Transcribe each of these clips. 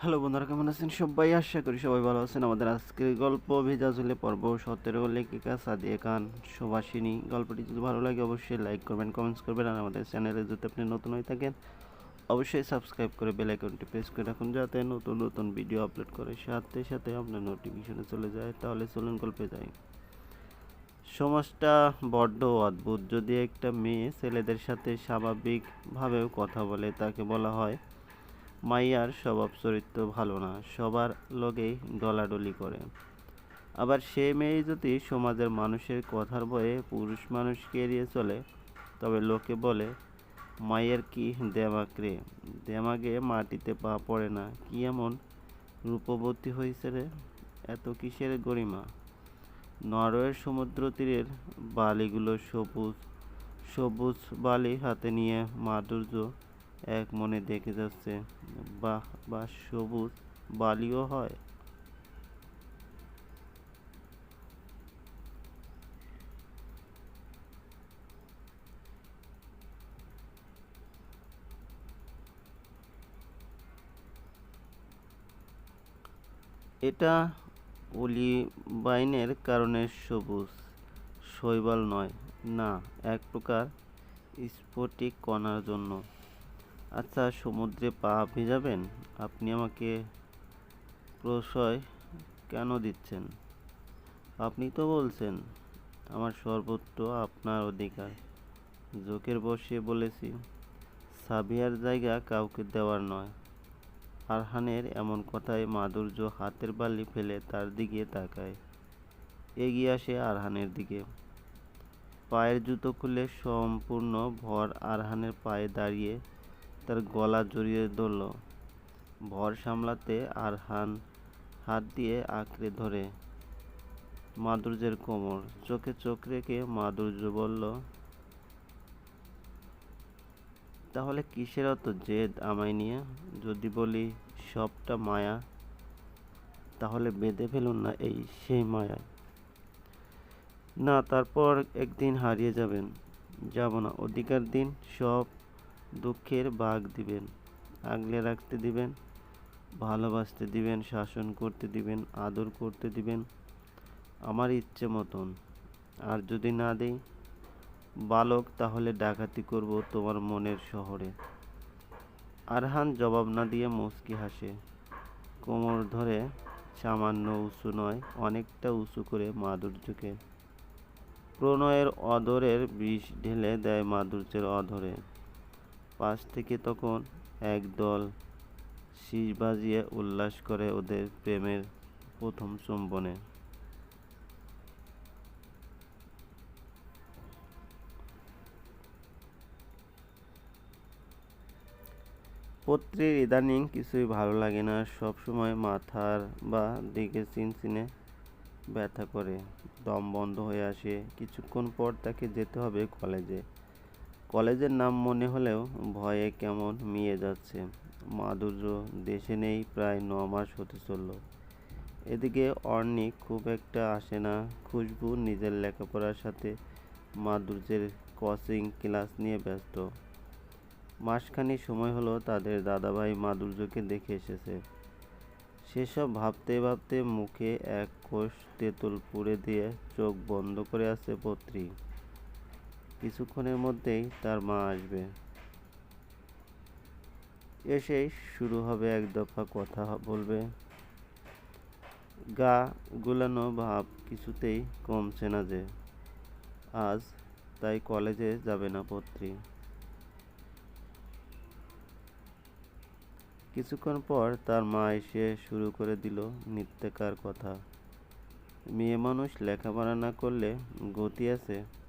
Hello বন্ধুরা, কেমন আছেন সবাই? আশা করি সবাই ভালো আছেন। আমাদের আজকের গল্প ভেজা ঝুলে পর্ব। সতেরো লেখিকা সাদিয়া খান, সুভাষিনী। গল্পটি যদি ভালো লাগে অবশ্যই লাইক করবেন কমেন্টস করবেন আর আমাদের চ্যানেলে যদি আপনি নতুন হয়ে থাকেন, অবশ্যই সাবস্ক্রাইব করে বেল আইকনটি প্রেস করে রাখুন যাতে নতুন নতুন ভিডিও আপলোড করে সাথে সাথে আপনার নোটিফিকেশনে চলে যায়। তাহলে চলুন গল্পে যাই। সমাজটা বড্ড অদ্ভুত। যদি একটা মেয়ে ছেলেদের সাথে স্বাভাবিকভাবেও কথা বলে, তাকে বলা হয় মাইয়ার স্বভাব চরিত্র ভালো না, সবার লগেই ডলাডলি করে। আবার সে মেয়ে যদি সমাজের মানুষের কথার বয়ে পুরুষ মানুষকে এড়িয়ে চলে, তবে লোকে বলে মায়ের কি দেমাক রে? দেমাগে মাটিতে পা পড়ে না, কি এমন রূপবতী হয়েছে রে? এত কিসের গরিমা? নরওয়ের সমুদ্র তীরের বালিগুলো সবুজ সবুজ বালি হাতে নিয়ে মাধুর্য এক মনে দেখে যাচ্ছে, বাহ, বা সবুজ বালিও হয়। এটা অলিবাইনের কারণে সবুজ, শৈবাল নয়, না, এক প্রকার স্ফটিক কণার জন্য। আচ্ছা সমুদ্রে পা ভেজাবেন? আপনি আমাকে প্রশয় কেন দিচ্ছেন? আপনি তো বলছেন, আমার সর্বত্র আপনার অধিকার। জোকের বসে বলেছি, সাবিয়ার জায়গা কাউকে দেওয়ার নয়। আরহানের এমন কথায় মাধুর্য হাতের বালি ফেলে তার দিকে তাকায়। এগিয়ে আসে আরহানের দিকে। পায়ের জুতো খুলে সম্পূর্ণ ভর আরহানের পায়ে দাঁড়িয়ে তার গলা জড়িয়ে ধরল। ভর সামলাতে আরহান হাত দিয়ে আঁকড়ে ধরে মাধুর্যের কোমর। চোখে চোখ রেখে মাধুর্য বলল, তাহলে কিসের অত জেদ আমায় নিয়ে? যদি বলি সবটা মায়া, তাহলে বেঁধে ফেলুন না এই সেই মায়া। না, তারপর একদিন হারিয়ে যাবেন। যাব না। অধিকার দিন সব দুঃখের ভাগ দিবেন, আগলে রাখতে দিবেন, ভালোবাসতে দিবেন, শাসন করতে দিবেন, আদর করতে দিবেন। আমার ইচ্ছে মতন। আর যদি না দেই, বালক তাহলে ডাকাতি করব তোমার মনের শহরে। আরহান জবাব না দিয়ে মুচকি হাসে। কোমর ধরে সামান্য উঁচু নয়, অনেকটা উঁচু করে মাধুর্যকে। প্রণয়ের অধরের বিষ ঢেলে দেয় মাধুর্যের অধরে। পাশ থেকে তখন একদল শীষ বাজিয়ে উল্লাস করে ওদের প্রেমের প্রথম চুম্বনে। পত্রের ইদানিং কিছুই ভালো লাগে না, সব সময় মাথার বা দিকে চিনচিনে ব্যথা করে, দম বন্ধ হয়ে আসে। কিছুক্ষণ পর তাকে যেতে হবে কলেজে। কলেজের নাম মনে হলেও ভয়ে কেমন মিয়ে যাচ্ছে। মাধুর্য দেশে নেই, প্রায় ন মাস হতে চলল। এদিকে অর্ণিক খুব একটা আসে না। খুশবু নিজের লেখাপড়ার সাথে মাধুর্যের কোচিং ক্লাস নিয়ে ব্যস্ত। মাসখানি সময় হলো তাদের দাদাভাই মাধুর্যকে দেখে এসেছে। সেসব ভাবতে ভাবতে মুখে এক কোষ তেঁতুল পুড়ে দিয়ে চোখ বন্ধ করে আছে পত্রী কিছুক্ষণের মধ্যেই তার মা আসবে। এসেই শুরু হবে এক দফা কথা বলবে। গা গুলানো ভাব কিছুতেই কমছে না যে, আজ তাই কলেজে যাবে না পত্রী। কিছুক্ষণ পর তার মা এসে শুরু করে দিল নিত্যাকার কথা। মেয়ে মানুষ লেখাপড়া না করলে গতি আছে।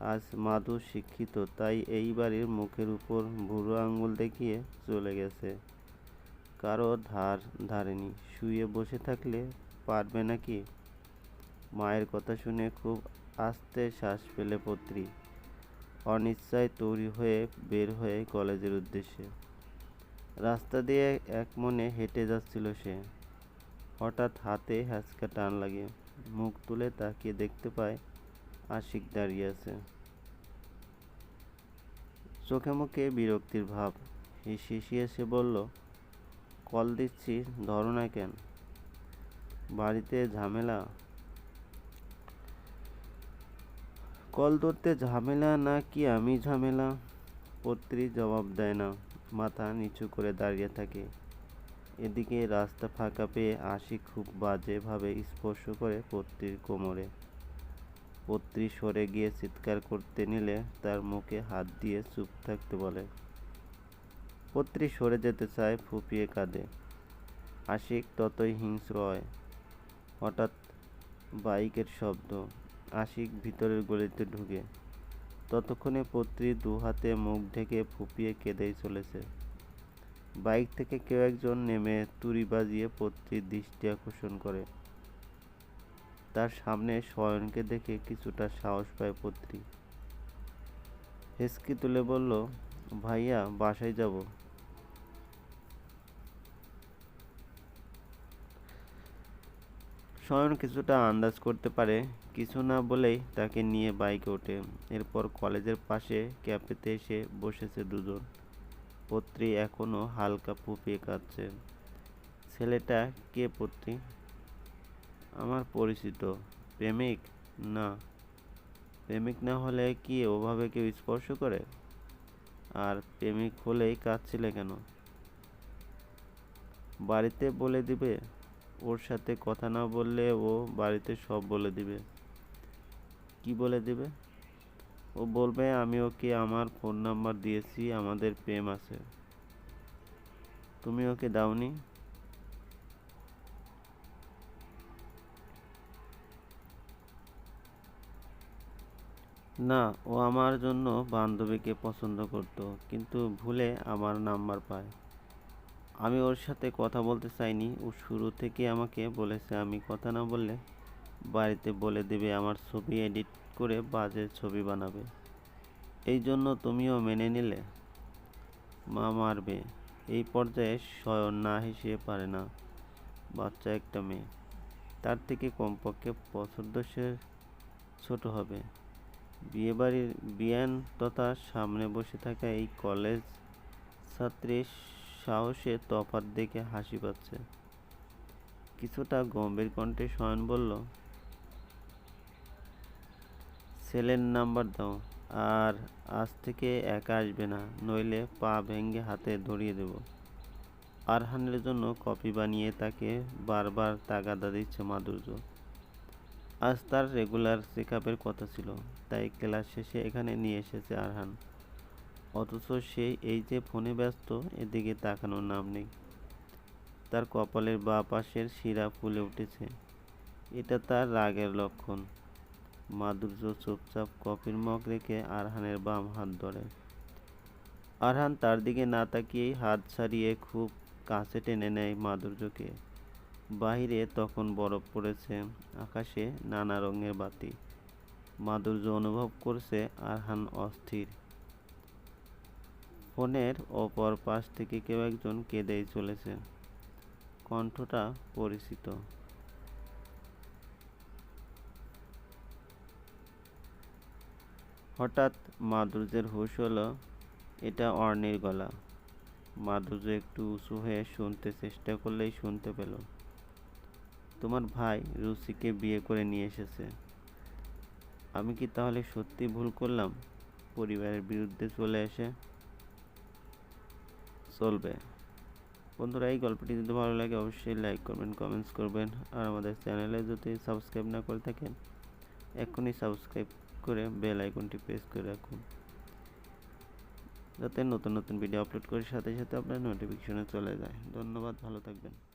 আজ মাধু শিক্ষিত, তাই এই বাড়ির মুখের উপর বুড়ো আঙ্গুল দেখিয়ে চলে গেছে। কারও ধার ধারেনি, শুয়ে বসে থাকলে পারবে নাকি? মায়ের কথা শুনে খুব আস্তে শ্বাস পেলে পত্রী। অনিচ্ছায় তৈরি হয়ে বের হয়ে কলেজের উদ্দেশ্যে। রাস্তা দিয়ে এক মনে হেঁটে যাচ্ছিল সে। হঠাৎ হাতে হ্যাঁচকা টান লাগে। মুখ তুলে তাকিয়ে দেখতে পায় আশিক দাঁড়িয়ে আছে। চোখে মুখে বিরক্তির ভাব। হিসিয়ে সে বলল, কল দিচ্ছি, ধরো না কেন? বাড়িতে ঝামেলা? কল ধরতে ঝামেলা না কি আমি ঝামেলা? পত্রী জবাব দেয় না। মাথা নিচু করে দাঁড়িয়ে থাকে। এদিকে রাস্তা ফাঁকা পেয়ে আশিক খুব বাজেভাবে স্পর্শ করে পত্রীর কোমরে। পত্রী সরে গিয়ে চিৎকার করতে নিলে তার মুখে হাত দিয়ে চুপ থাকতে বলে। পত্রী সরে যেতে চায়, ফুপিয়ে কাঁদে। আশিক ততই হিংস্র হয়। হঠাৎ বাইকের শব্দ। আশিক ভিতরের গলিতে ঢুকে। ততক্ষণে পত্রী দু হাতে মুখ ঢেকে ফুপিয়ে কেঁদেই চলেছে। বাইক থেকে কেউ একজন নেমে তুড়ি বাজিয়ে পত্রীর দৃষ্টি আকর্ষণ করে। তার সামনে শয়নকে দেখে কিছুটা সাহস পায় পত্রী। হেসকি তুলে বলল, ভাইয়া, বাসায় যাব। শয়ন কিছুটা আন্দাজ করতে পারে, কিছু না বলেই তাকে নিয়ে বাইকে ওঠে। এরপর কলেজের পাশে ক্যাফেতে এসে বসেছে দুজন। পত্রী এখনও হালকা ফুপিয়ে কাঁদছে। ছেলেটা কে পত্রী? আমার পরিচিত। প্রেমিক? না। প্রেমিক না হলে কি ওভাবে কেউ স্পর্শ করে? আর প্রেমিক হলেই কাঁদছিলে কেন? বাড়িতে বলে দিবে। ওর সাথে কথা না বললে ও বাড়িতে সব বলে দিবে। কি বলে দিবে? ও বলবে, আমি ওকে আমার ফোন নাম্বার দিয়েছি, আমাদের প্রেম আছে। তুমি ওকে দাওনি? না, ও আমার জন্য বান্ধবীকে পছন্দ করতো, কিন্তু ভুলে আমার নাম্বার পায়। আমি ওর সাথে কথা বলতে চাইনি, ও শুরু থেকে আমাকে বলেছে, আমি কথা না বললে বাড়িতে বলে দেবে, আমার ছবি এডিট করে বাজে ছবি বানাবে। এই জন্য তুমিও মেনে নিলে? মা মারবে। এই পর্যায়ে শয়ন না হেসে পারে না। বাচ্চা একটা মেয়ে। তার থেকে কমপক্ষে পছন্দসের ছোট হবে। বিয়েবাড়ির বিয়ান তথা সামনে বসে থাকা এই কলেজ ছাত্রীর সাহসে তফাত দেখে হাসি পাচ্ছে। কিছুটা গম্ভীর কণ্ঠে শয়ন বলল, ছেলের নাম্বার দাও, আর আজ থেকে একা আসবে না, নইলে পা ভেঙে হাতে ধরিয়ে দেব। আরহানের জন্য কপি বানিয়ে তাকে বারবার তাগাদা দিচ্ছে মাধুর্য। আজ তার রেগুলার চেক কথা ছিল, তাই ক্লাস শেষে এখানে নিয়ে এসেছে আরহান। অথচ সে এই যে ফোনে ব্যস্ত, এদিকে তাকানোর নাম নেই। তার কপালের বা পাশের শিরা ফুলে উঠেছে। এটা তার রাগের লক্ষণ। মাধুর্য চুপচাপ কফির মগ রেখে আরহানের বাম হাত ধরে। আরহান তার দিকে না তাকিয়েই হাত ছাড়িয়ে খুব কাছে টেনে নেয় মাধুর্যকে। বাহিরে তখন বরফ পড়েছে, আকাশে নানা রঙের বাতি। মাধুর্য অনুভব করছে আরহান অস্থির। ফোনের অপর পাশ থেকে কেউ একজন কেঁদেই চলেছে। কণ্ঠটা পরিচিত। হঠাৎ মাধুর্যের হুশ হলো, এটা অর্ণির গলা। মাধুর্য একটু উঁচু হয়ে শুনতে চেষ্টা করলেই শুনতে পেল। তোমার ভাই রুচিকে বিয়ে করে নিয়ে এসেছে। আমি কি তাহলে সত্যি ভুল করলাম? পরিবারের বিরুদ্ধে চলে এসে চলবে। বন্ধুরা, এই গল্পটি যদি ভালো লাগে, অবশ্যই লাইক করবেন কমেন্টস করবেন। আর আমাদের চ্যানেলে যদি সাবস্ক্রাইব না করে থাকেন, এখনই সাবস্ক্রাইব করে বেল আইকনটি প্রেস করে রাখুন। যাতে নতুন নতুন ভিডিও আপলোড করার সাথে সাথে আপনার নোটিফিকেশনে চলে যায়। ধন্যবাদ, ভালো থাকবেন।